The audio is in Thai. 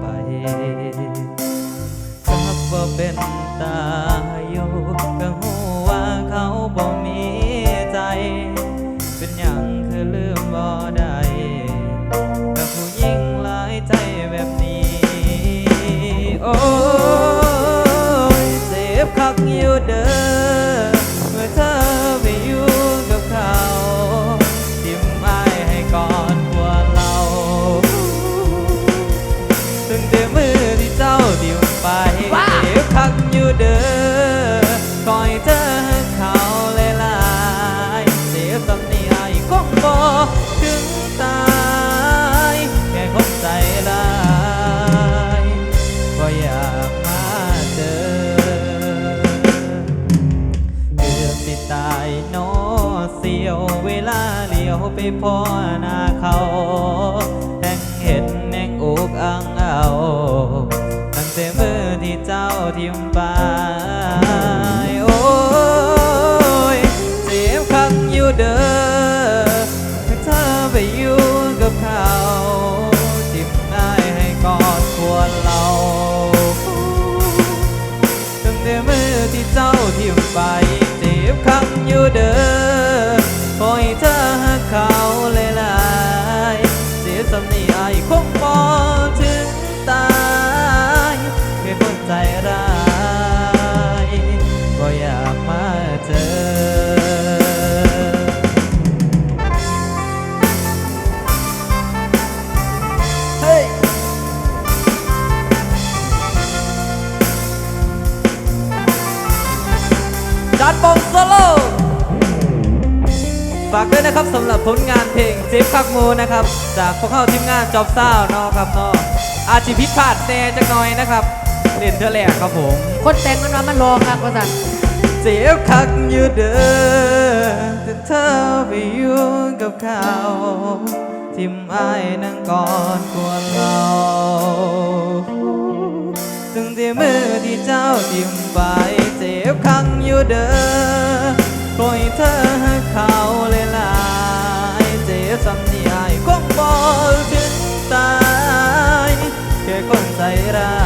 ไปกับบ่เป็นตาอยู่ก็หูว่าเขาบ่มีใจ เป็นหยังคือลืมบ่ได้กับผู้หญิงหลายใจแบบนี้ โอ้ยเจ็บคักอยู่เด้อ ยวเวลาเลี้ยวไปพ่อนาเขาแห่งเห็นแห่งอกอ่างเอาตั้งแต่มือที่เจ้าทิมไปโอ้ยเจ็บคักอยู่เด้อถ้าเธอไปอยู่กับเขาทิมได้ให้กอดควรเราตั้งแต่มือที่เจ้าทิมไป อายคงมองถึงตายแค่คนใจร้ายก็อยากมาเจอเฮ้ยจานปองโซโล่ ฝากด้วยนะครับสำหรับผลงานเพลงเจฟคักโมนะครับ จากพวกเขาทีมงานจอบซ่าวเนาะครับเนาะอาจจิพิดพลาดแน่จักหน่อยนะครับเล่นเธอแหลกครับผมคนแต่งมันว่ามันรอครับว่าสันเจ็บคักอยู่เด้อแต่เธอไปอยู่กับเขาทิมไอ้ายนั่งกอดกวนเราถึงที่มือที่เจ้าทิมไปเจ็บคักอยู่เด้อปล่อยเธอให้เขา ไอ้